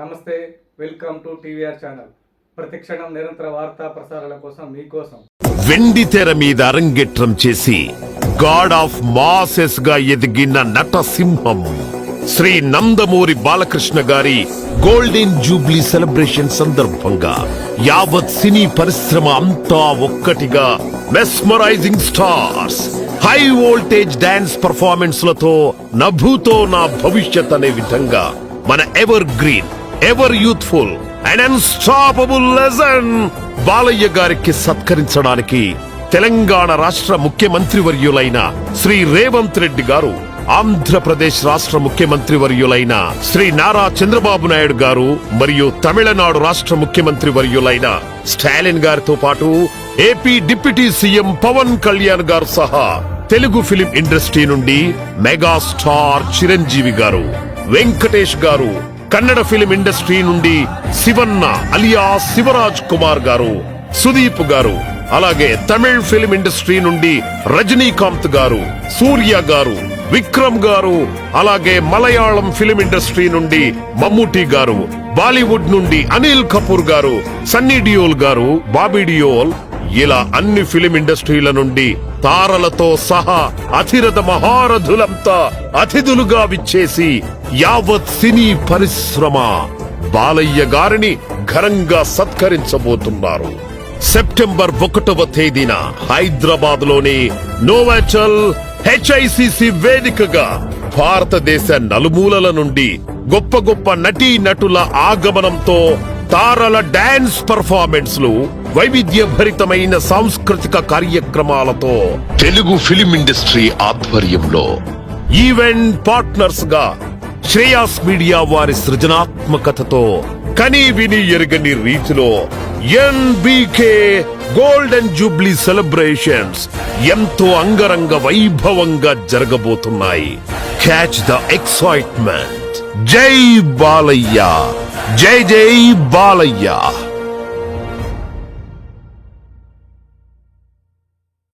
నమస్తే welcome to TVR channel. ప్రతిక్షణం నిరంతర వార్తా ప్రసారాల కోసం మీకోసం. వెండి తెర మీద అరంగేట్రం చేసి గాడ్ ఆఫ్ మాసెస్గా ఎదిగిన నటసింహం. శ్రీ నందమూరి బాలకృష్ణ గారి గోల్డెన్ జూబ్లీ సెలబ్రేషన్ సందర్భంగా యావత్ సినీ పరిశ్రమ అంతా ఒక్కటిగా mesmerising stars. High voltage dance పర్ఫార్మెన్స్లతో నభూతో నా భవిష్యత్ అనే విధంగా మన evergreen ever youthful and unstoppable legend Balayya గారికి సత్కరించడానికి తెలంగాణ రాష్ట్ర ముఖ్యమంత్రి వర్యులైన శ్రీ రేవంత్ రెడ్డి గారు ఆంధ్రప్రదేశ్ రాష్ట్ర ముఖ్యమంత్రి వర్యులైన శ్రీ నారా చంద్రబాబు నాయుడు గారు మరియు తమిళనాడు రాష్ట్ర ముఖ్యమంత్రి వర్యులైన స్టాలిన్ గారితో పాటు AP deputy CM Pawan Kalyan గారు సహా తెలుగు ఫిలిం ఇండస్ట్రీ నుండి మెగాస్టార్ చిరంజీవి గారు వెంకటేష్ గారు కన్నడ ఫిలిం ఇండస్ట్రీ నుండి శివన్న అలియా శివరాజ్ కుమార్ గారు సుదీప్ గారు అలాగే తమిళ్ ఫిలిం ఇండస్ట్రీ నుండి రజనీకాంత్ గారు సూర్య గారు విక్రమ్ గారు అలాగే మలయాళం ఫిలిం ఇండస్ట్రీ నుండి మమ్ముటి గారు బాలీవుడ్ నుండి అనిల్ కపూర్ గారు సన్నీ డియోల్ గారు బాబీ డియోల్ ఇలా అన్ని ఫిలిం ఇండస్ట్రీల నుండి తారలతో సహా అతిరథ మహారథులంతా అతిథులుగా విచ్చేసి యావత్ సినీ పరిశ్రమ బాలయ్య గారిని ఘనంగా సత్కరించబోతున్నారు. సెప్టెంబర్ ఒకటవ తేదీన హైదరాబాద్లోని నోవాచల్ హెచ్ఐసిసి వేదికగా భారతదేశ నలుమూలల నుండి గొప్ప గొప్ప నటీ నటుల ఆగమనంతో తారల డాన్స్ పర్ఫార్మెన్స్లు వైవిధ్యభరితమైన సాంస్కృతిక కార్యక్రమాలతో తెలుగు ఫిలిం ఇండస్ట్రీ ఆధ్వర్యంలో ఈవెంట్ పార్ట్నర్స్గా శ్రేయాస్ మీడియా వారి సృజనాత్మకతతో కని విని ఎరగని రీతిలో ఎన్బికే గోల్డెన్ జూబ్లీ సెలబ్రేషన్స్ ఎంతో అంగరంగ వైభవంగా జరగబోతున్నాయి. క్యాచ్ ద ఎక్సైట్మెంట్ జై బాలయ్య. జై జై బాలయ్య.